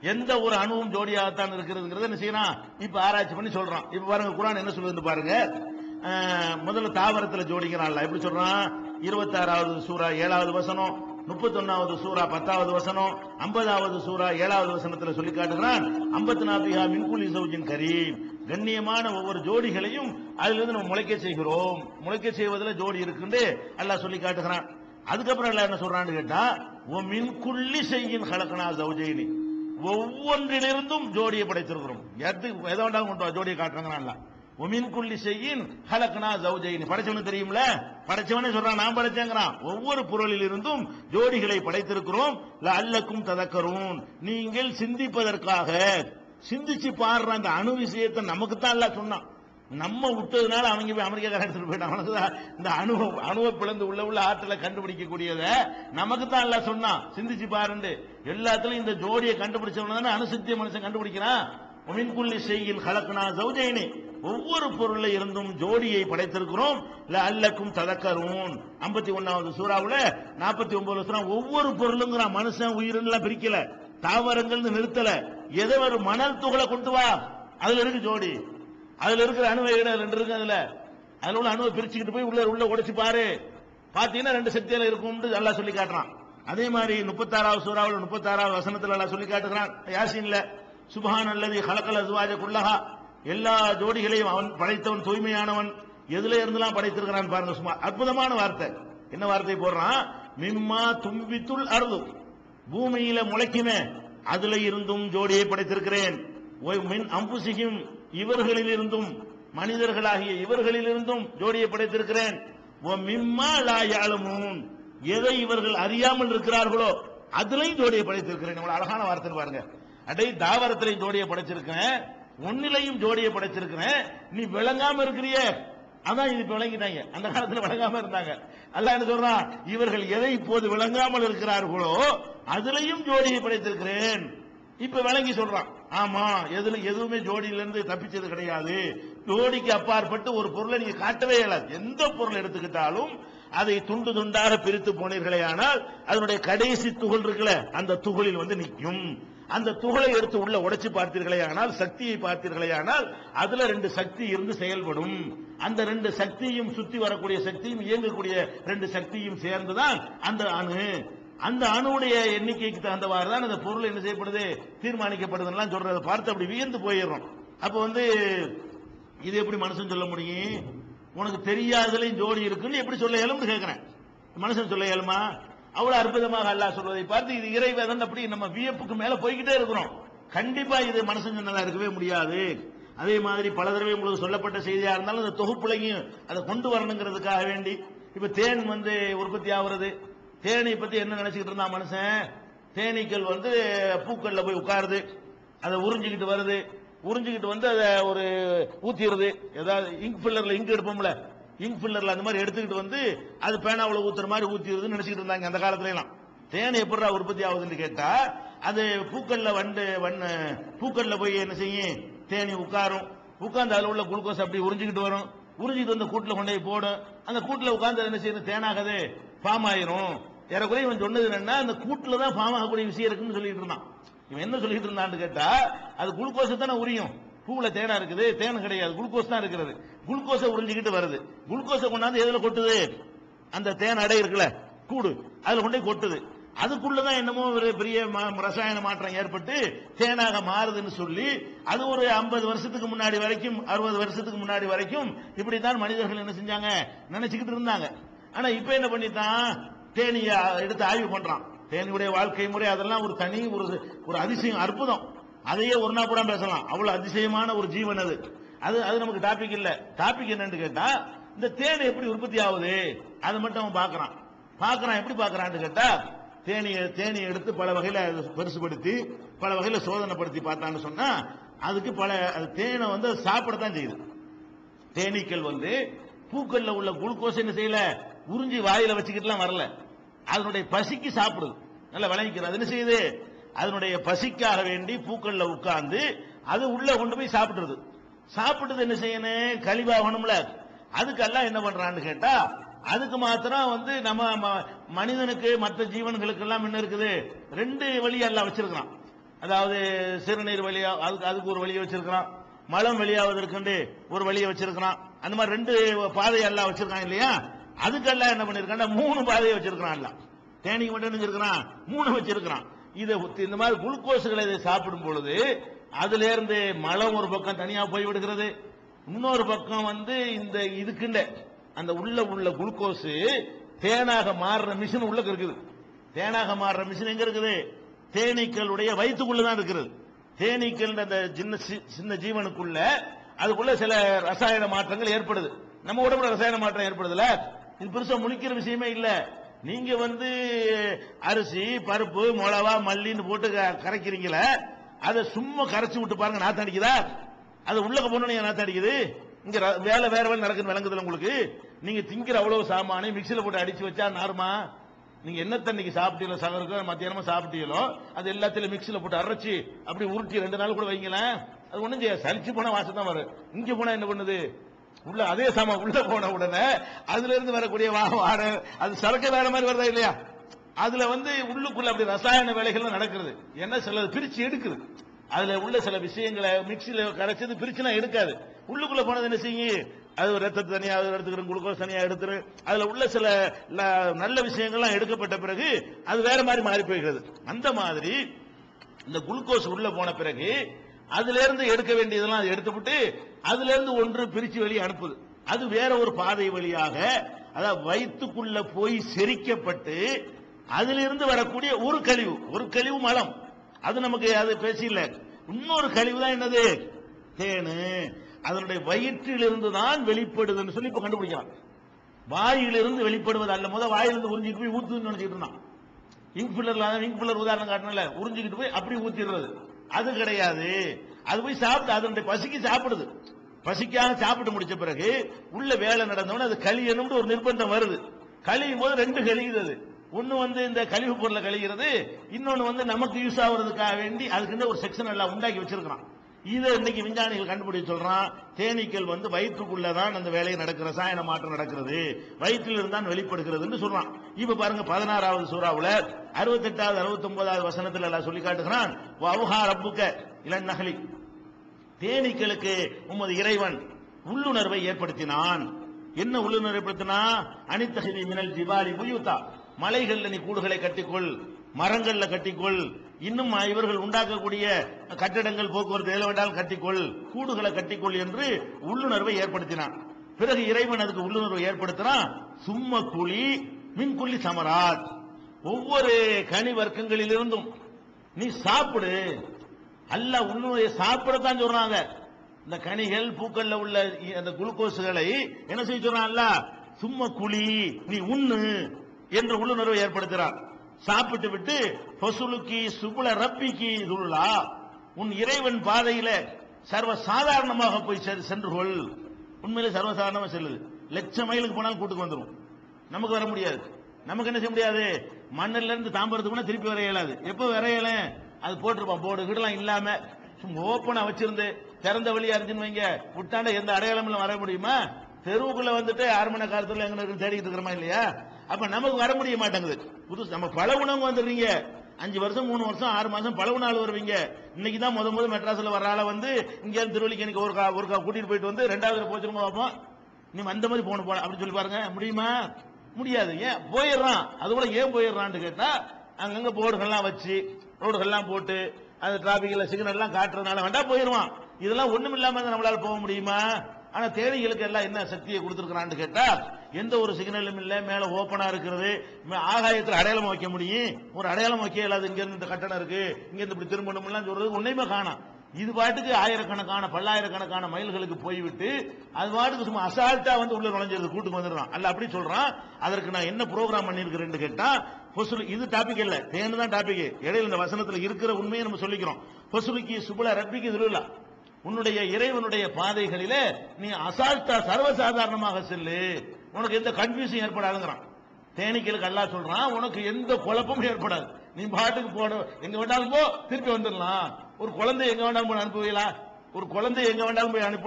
எந்த ஒரு அணுவும் ஜோடியாகத்தான் இருக்கிறதுங்கிறத என்ன செய்யணும் இப்ப ஆராய்ச்சி பண்ணி சொல்றான். இப்ப பாருங்க குரான் என்ன சொல்லுது பாருங்க. முதல்ல தாவரத்துல ஜோடிக்கிறான்ல. எப்படி சொல்றான்? இருபத்தாறாவது சூறா ஏழாவது வசனம். முப்பத்தொன்னாவது சூறா பத்தாவது வசனம். ஐம்பதாவது சூறா ஏழாவது வசனத்துல சொல்லி காட்டுகிறான். ஐம்பத்தி நாபிகா மின்குலி சௌஜின் கரீம். கண்ணியமான ஒவ்வொரு ஜோடிகளையும் அதிலிருந்து நம்ம முளைக்க செய்கிறோம். முளைக்க செய்வதில் ஜோடி இருக்குன்னு அல்லாஹ் சொல்லி காட்டுகிறான். அதுக்கப்புறம் எல்லாம் என்ன சொல்றான்னு கேட்டா மின்குள்ளி செய்யின் கலக்கனா சௌஜைனி. ஒவ்வொன்றிலிருந்தும் ஜோடியை படைத்திருக்கிறோம். எது எதை வேண்டாம் கொண்டு வா, ஜோடியை காட்டுறாங்கன்னா ஒமின் குள்ளி செய்யின் ஹலக்னா ஜௌஜைனி படைச்சவனு தெரியும்ல? படைச்சவனே சொல்றான் நான் படைச்சேங்கிறான். ஒவ்வொரு பொருளில் இருந்தும் ஜோடிகளை படைத்திருக்கிறோம். அல்லக்கும் ததக்கரும் நீங்கள் சிந்திப்பதற்காக சிந்திச்சு பாடுற அந்த அணு விஷயத்தை நமக்கு தான் எல்லாம் சொன்னான். நம்ம விட்டதுனால அவங்க போய் அமெரிக்காக்காரன் எடுத்துட்டு போயிட்டான். இந்த அணுவ அணுவ பிளந்து உள்ள உள்ள ஆற்றலை கண்டுபிடிக்கக்கூடியத நமக்கு தான் எல்லாம் சொன்னான். சிந்திச்சு பாருண்டு. எல்லாத்துலயும் இந்த ஜோடியை கண்டுபிடிச்சவன தானே அணுசக்திய மனுஷன் கண்டுபிடிக்கிறான். மின்குள்ளி செய்யில் கலக்குனா சௌஜைனி ஒவ்வொரு பொருள்ல இருந்தும் ஜோடியை படைத்திருக்கிறோம். அல்லக்கும் ததக்கரும் ஐம்பத்தி ஒன்னாவது சூறாவுல நாற்பத்தி ஒன்பது வருஷம் ஒவ்வொரு பொருளுங்கிற மனுஷன் உயிரினெல்லாம் பிரிக்கல. தாவரங்கள் நிறுத்தல. ஏதோ ஒரு மணல் துகளை கொண்டு வா. அதுல இருக்கு ஜோடி. அதுல இருக்கிற அணுவை ரெண்டு இருக்கு அதுல. அதுல உள்ள அணுவை பிரிச்சுக்கிட்டு போய் உள்ள உள்ள உடைச்சு பாரு. பாத்தீங்கன்னா ரெண்டு சக்தியில இருக்கும்னு நல்லா சொல்லி காட்டுறான். அதே மாதிரி முப்பத்தாறாவது சூறாவில் முப்பத்தாறாவது வசனத்துல எல்லாம் சொல்லி காட்டுகிறான். யாசின்ல சுபஹான் அல்லது ஹலக்கல் அசுவாஜ குல்லஹா. எல்லா ஜோடிகளையும் அவன் படைத்தவன் தூய்மையானவன். எதுல இருந்தெல்லாம் படைத்திருக்கிறான் பாருங்க சும்மா. அற்புதமான வார்த்தை. என்ன வார்த்தை போடுறான்? மிம்மா தும்பித்துள் அருது. பூமியில முளைக்குமே அதுல இருந்தும் ஜோடியை படைத்திருக்கிறேன். மின் அம்புசிகும் இவர்களில் இருந்தும் மனிதர்களாகிய இவர்களில் இருந்தும் ஜோடியை படைத்திருக்கிறேன். எதை இவர்கள் அறியாமல் இருக்கிறார்களோ அதுலயும் ஜோடியை படைத்திருக்கிறேன். இவ்வளவு அழகான வார்த்தை பாருங்க. அடை தாவரத்திலையும் ஜோடியை படைச்சிருக்கிறேன். ஒன்னிலையும் ஜோடியை படைச்சிருக்கிறேன். நீ விளங்காம இருக்கிறியே. அதான் இது விளங்கினாங்க. விளங்கிட்டாங்க அந்த காலத்துல விளங்காம இருந்தாங்க. அல்ல என்ன சொல்றான் இவர்கள் எதை இப்போது விளங்காமல் இருக்கிறார்களோ அதுலயும் ஜோடியை படைத்திருக்கிறேன். இப்ப விளங்கி சொல்றான். ஆமா எதுல எதுவுமே ஜோடியில இருந்து தப்பிச்சது கிடையாது. ஜோடிக்கு அப்பாற்பட்டு ஒரு பொருளை நீங்க காட்டவே இயலாது. எந்த பொருள் எடுத்துக்கிட்டாலும் அதை துண்டு துண்டாக பிரித்து போனீர்களே ஆனால் அதனுடைய கடைசி துகள் இருக்குல்ல அந்த துகளில் வந்து நிற்கும். அந்த துகளை எடுத்து உள்ள உடைச்சு பார்த்தீர்களே ஆனால் சக்தியை பார்த்தீர்களே ஆனால் அதுல ரெண்டு சக்தி இருந்து செயல்படும். அந்த ரெண்டு சக்தியும் சுத்தி வரக்கூடிய சக்தியும் இயங்கக்கூடிய ரெண்டு சக்தியும் சேர்ந்துதான் அந்த அணு அந்த அணுவுடைய எண்ணிக்கைக்கு தகுந்தவாறு தான் அந்த பொருள் என்ன செய்யப்படுது தீர்மானிக்கப்படுதுலாம் சொல்றதை பார்த்து அப்படி வியந்து போயிடுறோம். அப்ப வந்து இது எப்படி மனுஷன் சொல்ல முடியும்? உனக்கு தெரியாததுலையும் ஜோடி இருக்குன்னு எப்படி சொல்ல இயலும்னு கேட்கிறேன் மனுஷன் சொல்ல இயலுமா? அவ்வளவு அற்புதமாக அல்லாஹ் சொல்வதை பார்த்து இது இறைவேதன் அப்படி நம்ம வியப்புக்கு மேல போய்கிட்டே இருக்கிறோம். கண்டிப்பா இது மனுஷன் சொன்னதா இருக்கவே முடியாது. அதே மாதிரி பல தடவை உங்களுக்கு சொல்லப்பட்ட செய்தியா இருந்தாலும் அந்த தொகுப்புலையும் அதை கொண்டு வரணுங்கிறதுக்காக வேண்டி. இப்ப தேன் வந்து உற்பத்தி ஆகுறது. தேனி பத்தி என்ன நினைச்சுக்கிட்டு இருந்தான் மனுஷன்? தேனீக்கள் வந்து பூக்கள்ல போய் உட்காருது. அதை உறிஞ்சிக்கிட்டு வருது. உறிஞ்சிக்கிட்டு வந்து அதை ஒரு ஊத்திடுது ஏதாவது இங்க் ஃபில்லர்ல இங்க் எடுப்போம்ல. இங்க் ஃபில்லர்ல அந்த மாதிரி எடுத்துக்கிட்டு வந்து அது பேனாவில் ஊத்துற மாதிரி ஊத்திடுதுன்னு நினைச்சுக்கிட்டு இருந்தாங்க அந்த காலத்துல எல்லாம் தேன் எப்படா உற்பத்தி ஆகுதுன்னு கேட்டா அது பூக்கள்ல வண்டு வண்ண பூக்கள்ல போய் என்ன செய்யும்? தேனி உட்காரும். உட்கார்ந்து அதில் உள்ள குளுக்கோஸ் அப்படி உறிஞ்சிக்கிட்டு வரும். உறிஞ்சிட்டு வந்து கூட்டில் கொண்டு போய் போடும். அந்த கூட்டில் உட்கார்ந்து என்ன செய்யணும் தேனாகது ஃபார்ம் ஆயிரும். ஏறக்குறைய இவன் சொன்னது என்னன்னா அந்த கூட்டில் தான் ஃபார்ம் ஆகக்கூடிய விஷயம் இருக்குன்னு சொல்லிட்டு இருந்தான். இவன் என்ன சொல்லிட்டு இருந்தான்னு கேட்டா அது குளுக்கோஸ் தானே உரியும். பூவில் தேனா இருக்குது தேன் கிடையாது குளுக்கோஸ் தான் இருக்கிறது. குளுக்கோஸை உறிஞ்சிக்கிட்டு வருது. குளுக்கோஸை கொண்டாந்து எதில் கொட்டுது? அந்த தேன் அடை இருக்குல்ல கூடு அதில் கொண்டு கொட்டுது. அதுக்குள்ளதான் என்னமோ ஒரு பெரிய ம- ரசாயன மாற்றம் ஏற்பட்டு தேனாக மாறுதுன்னு சொல்லி அது ஒரு 50 வருஷத்துக்கு முன்னாடி வரைக்கும் அறுபது வருஷத்துக்கு முன்னாடி வரைக்கும் இப்படித்தான் மனிதர்கள் என்ன செஞ்சாங்க? நினைச்சுக்கிட்டு இருந்தாங்க. ஆனா இப்ப என்ன பண்ணிட்டான் தேனியை எடுத்து ஆய்வு பண்றான். தேனியுடைய வாழ்க்கை முறை அதெல்லாம் ஒரு தனி ஒரு ஒரு அதிசயம் அற்புதம். அதையே ஒரு நாள் கூட பேசலாம். அவ்வளவு அதிசயமான ஒரு ஜீவன் அது. அது அது நமக்கு டாபிக் இல்ல. டாபிக் என்னன்னு கேட்டா இந்த தேனி எப்படி உற்பத்தி ஆகுது? அதை மட்டும் அவன் பாக்குறான் பாக்குறான் எப்படி பாக்குறான்னு கேட்டா தேனியை தேனியை எடுத்து பல வகையில பெருசுபடுத்தி பல வகையில சோதனைப்படுத்தி பார்த்தான்னு சொன்னா அதுக்கு பல அது தேனை வந்து சாப்பிடத்தான் செய்யுது. தேனீக்கள் வந்து பூக்கள்ல உள்ள குளுக்கோஸ் என்ன செய்யல? உறிஞ்சி வாயில வச்சுக்கிட்டுலாம் வரல. அதனுடைய பசிக்கு சாப்பிடுது நல்லா விளங்கிக்கிறது அது என்ன செய்யுது? அதனுடைய பசிக்காக வேண்டி பூக்கள்ல உட்கார்ந்து அது உள்ள கொண்டு போய் சாப்பிடுறது. சாப்பிட்டது என்ன செய்யணும் கழிவாகணும்ல அதுக்கெல்லாம் என்ன பண்றான்னு கேட்டா அதுக்கு மாத்திரம் வந்து நம்ம ம- மனிதனுக்கு மற்ற ஜீவன்களுக்கு எல்லாம் என்ன இருக்குது? ரெண்டு வழி எல்லாம் வச்சிருக்கிறான். அதாவது சிறுநீர் வழியா அதுக்கு அதுக்கு ஒரு வழியை வச்சிருக்கிறான். மலம் வெளியாவதற்கு ஒரு வழியை வச்சிருக்கிறான். அந்த மாதிரி ரெண்டு பாதையெல்லாம் வச்சிருக்கான் இல்லையா? அதுக்கெல்லாம் என்ன பண்ணிருக்கான் மூணு பாதையை வச்சிருக்கிறான் எல்லாம். தேனிக்கு மட்டும் என்ன மூணு வச்சிருக்கிறான். இதை இந்த மாதிரி குளுக்கோஸுகளை இதை சாப்பிடும் பொழுது அதுல இருந்து மலம் ஒரு பக்கம் தனியா போய் விடுகிறது இன்னொரு பக்கம் வந்து இந்த இதுக்குண்ட அந்த உள்ள உள்ள குளுக்கோஸ் தேனாக மாறுற மிஷின் உள்ள இருக்குது. தேனாக மாறுற மிஷின் எங்க இருக்குது? தேனீக்களுடைய வயிற்றுக்குள்ளதான் இருக்கிறது தேனீக்கள் அந்த சின்ன சி- சின்ன ஜீவனுக்குள்ள அதுக்குள்ள சில ரசாயன மாற்றங்கள் ஏற்படுது. நம்ம உடம்புல ரசாயன மாற்றம் ஏற்படுதுல? இது பெருசா முழிக்கிற விஷயமே இல்லை. நீங்க வந்து அரிசி பருப்பு மிளவா மல்லின்னு போட்டு க- கரைக்கிறீங்களே அதை சும்மா கரைச்சி விட்டு பாருங்க நாத்தம் அடிக்குதா? அது உள்ளக போனோம் நாத்தம் அடிக்குது? இங்க ர- வேலை வேற வேலை நடக்குது விளங்குதுல உங்களுக்கு? நீங்க திங்கிற அவ்வளவு சாமானை மிக்சியில போட்டு அடிச்சு வச்சா நார்மா? நீங்க என்ன தண்ணிக்கு சாப்பிட்டீங்களோ சகருக்கோ மத்தியானமா சாப்பிட்டீங்களோ அது எல்லாத்திலும் மிக்சியில போட்டு அரைச்சி அப்படி உருட்டி ரெண்டு நாள் கூட வைங்களேன். அது ஒண்ணும் செய்ய சலிச்சு போனா வாசம் தான் வரும். இங்க போனா என்ன பண்ணுது? உள்ள அதே சாமா உள்ள போன உடனே அதுல இருந்து வரக்கூடிய வா அது சரக்கு வேற மாதிரி வருதா இல்லையா? அதுல வந்து உள்ளுக்குள்ள அப்படி ரசாயன வேலைகள்லாம் நடக்கிறது. என்ன சிலது பிரிச்சு எடுக்குது. அதுல உள்ள சில விஷயங்களை மிக்சியில கரைச்சது பிரிச்சுனா எடுக்காது. உள்ளுக்குள்ள போனது என்ன செய்யும் அது ஒரு ரத்தத்தை தனியாக அது எடுத்துக்கிறோம் குளுக்கோஸ் தனியாக எடுத்துரும் அதுல உள்ள சில நல்ல விஷயங்கள்லாம் எடுக்கப்பட்ட பிறகு அது வேற மாதிரி மாறி போய்கிறது. அந்த மாதிரி இந்த குளுக்கோஸ் உள்ள போன பிறகு அதுல இருந்து எடுக்க வேண்டியதெல்லாம் எடுத்துவிட்டு அதுல இருந்து ஒன்று பிரிச்சு வெளியே அனுப்புது. அது வேற ஒரு பாதை வழியாக அதாவது வயிற்றுக்குள்ள போய் செரிக்கப்பட்டு அதிலிருந்து வரக்கூடிய ஒரு கழிவு ஒரு கழிவு மலம். அது நமக்கு அது பேசியில்ல இன்னொரு கழிவு தான் என்னது? தேனு. அதனுடைய வயிற்றிலிருந்து தான் வெளிப்படுதுன்னு சொல்லி இப்ப கண்டுபிடிக்கலாம். வாயிலிருந்து வெளிப்படுவது அல்ல. முதல் வாயிலிருந்து உறிஞ்சிட்டு போய் ஊத்துன்னு நினைச்சிட்டு இருந்தான். இங்க் பில்லர்ல இங்க் பில்லர் உதாரணம் காட்டணும்ல உறிஞ்சிக்கிட்டு போய் அப்படி ஊத்திடுறது. அது கிடையாது. அது போய் சாப்பிட்டு அதனுடைய பசிக்கு சாப்பிடுது. பசிக்காக சாப்பிட்டு முடிச்ச பிறகு உள்ள வேலை நடந்தவொடனே அது கழியணும்னு ஒரு நிர்பந்தம் வருது. கழியும் போது ரெண்டு கழியுது அது. ஒன்னு வந்து இந்த கழிவு பொருளை கழிகிறது இன்னொன்னு வந்து நமக்கு யூஸ் ஆகுறதுக்காக வேண்டி அதுக்குன்னு ஒரு செக்ஷன் எல்லாம் உண்டாக்கி வச்சிருக்கிறான். இதை இன்னைக்கு விஞ்ஞானிகள் கண்டுபிடிச்சு சொல்றான் தேனீக்கள் வந்து வயிற்றுக்குள்ளதான் அந்த வேலையை நடக்கிற ரசாயன மாற்றம் நடக்கிறது வயிற்றில் இருந்தான் வெளிப்படுகிறதுன்னு சொல்றான். இப்ப பாருங்க பதினாறாவது சூறாவுல அறுபத்தெட்டாவது அறுபத்தி ஒன்பதாவது வசனத்துல எல்லாம் சொல்லி காட்டுகிறான் வவுஹா ரப்புக்க இளன் நகலி தேனீக்களுக்கு உமது இறைவன் உள்ளுணர்வை ஏற்படுத்தினான். என்ன உள்ளுணர்வை ஏற்படுத்தினா அனித்தகதி மினல் ஜிபாலி புயூத்தா மலைகள்ல நீ கூடுகளை கட்டிக்கொள் மரங்கள்ல கட்டிக்கொள். இன்னும் இவர்கள் உண்டாக்கக்கூடிய கட்டிடங்கள் போக்குவரத்து எதுல வேண்டாலும் கட்டிக்கொள். கூடுகளை கட்டிக்கொள் என்று உள்ளுணர்வை ஏற்படுத்தினான். பிறகு இறைவன் அதுக்கு உள்ளுணர்வை ஏற்படுத்தினான் சும்ம குழி மின்குள்ளி சமராத் ஒவ்வொரு கனி வர்க்கங்களிலிருந்தும் நீ சாப்பிடு. அல்ல உன்னுடைய சாப்பிடத்தான் சொல்றாங்க. இந்த கனிகள் பூக்கள்ல உள்ள அந்த குளுக்கோஸுகளை என்ன செய்ய சொல்றான்ல சும்மா குழி நீ உண்ணு என்று உள்ளுணர்வை ஏற்படுத்துறான். சாப்பிட்டு விட்டு பொசுலுக்கி சுகுல ரப்பிக்கு இதுள்ளா உன் இறைவன் பாதையில சர்வ சாதாரணமாக போய் செ- சென்று கொள். உண்மையிலே சர்வசாதாரணமாக செல்லுது. லட்சம் மைலுக்கு போனாலும் கூட்டுக்கு வந்துடும் நமக்கு வர முடியாது. நமக்கு என்ன செய்ய முடியாது? மண்ணில இருந்து தாம்பரத்துக்கு போனா திருப்பி வர இயலாது. எப்ப வர இயல? அது போட்டிருப்பான். போர்டு கிடலாம் இல்லாம. ஓப்பனா வச்சிருந்து திறந்த வழியா இருந்துன்னு வைங்க. விட்டாண்ட எந்த அடையாளமும் வர முடியுமா? தெருவுக்குள்ள வந்துட்டு ஆறுமண மணி காலத்துல எங்க தேடிட்டு இருக்கிறோமா இல்லையா? அப்ப நமக்கு வர முடிய மாட்டேங்குது. புதுசு நம்ம பல உணவு வந்துடுறீங்க. அஞ்சு வருஷம் மூணு வருஷம் ஆறு மாசம் பழகுன நாள் வருவீங்க. இன்னைக்கு தான் முத முத மெட்ராஸ்ல வர வந்து இங்க இருந்து திருவள்ளிக்கு ஒரு கா- ஒரு கா கூட்டிட்டு போயிட்டு வந்து ரெண்டாவது போச்சிருங்க பார்ப்போம் நீ அந்த மாதிரி போன போல அப்படின்னு சொல்லி பாருங்க. முடியுமா? முடியாது. ஏன்? போயிடுறான். அது கூட ஏன் போயிடுறான்னு கேட்டா அங்கங்க போர்டுகள்லாம் வச்சு ரோடுகள்லாம் போட்டு அந்த டிராபிக்ல சிக்னல் எல்லாம் காட்டுறதுனால வேண்டாம் போயிடுவான் இதெல்லாம் ஒண்ணும் இல்லாம நம்மளால போக முடியுமா? ஆனா தேவைகளுக்கு எல்லாம் என்ன சக்தியை கொடுத்துருக்கிறான்னு கேட்டா எந்த ஒரு சிக்னலும் இல்லை மேல ஓப்பனா இருக்கிறது ஆகாயத்தில் அடையாளம் வைக்க முடியும். ஒரு அடையாளம் வைக்க இல்லாத இங்க இருந்து இந்த கட்டணம் இருக்கு இங்க இருந்து இப்படி திரும்பணும்லாம் சொல்கிறது சொல்றது ஒன்னையுமே இது பாட்டுக்கு ஆயிரக்கணக்கான பல்லாயிரக்கணக்கான மைல்களுக்கு போய்விட்டு அது பாட்டுக்கு சும்மா அசால்ட்டா வந்து உள்ள நுழைஞ்சிருது கூட்டுக்கு வந்துடுறான். அல்ல அப்படி சொல்றான் அதற்கு நான் என்ன ப்ரோக்ராம் பண்ணிருக்கிறேன்னு கேட்டா பொசுலு இது டாபிக் இல்ல. தேனு தான் டாபிக் இடையில இந்த வசனத்தில் இருக்கிற உண்மையை நம்ம சொல்லிக்கிறோம். பொசுலுக்கு சுபல ரப்பிக்கு திருவிழா உன்னுடைய இறைவனுடைய பாதைகளில நீ அசால்ட்டா சர்வசாதாரணமாக செல்லு. உனக்கு எந்த கன்ஃபியூஷன் ஏற்படாதுங்கிறான். தேனிக்கலுக்கு அல்லா சொல்றான் உனக்கு எந்த குழப்பமும் ஏற்படாது. நீ பாட்டுக்கு போட எங்க வேண்டாலும் போ திருப்பி வந்துடலாம். ஒரு குழந்தை எங்க வேண்டாலும் போய் அனுப்புவீங்களா? ஒரு குழந்தை எங்க வேண்டாலும் போய் அனுப்ப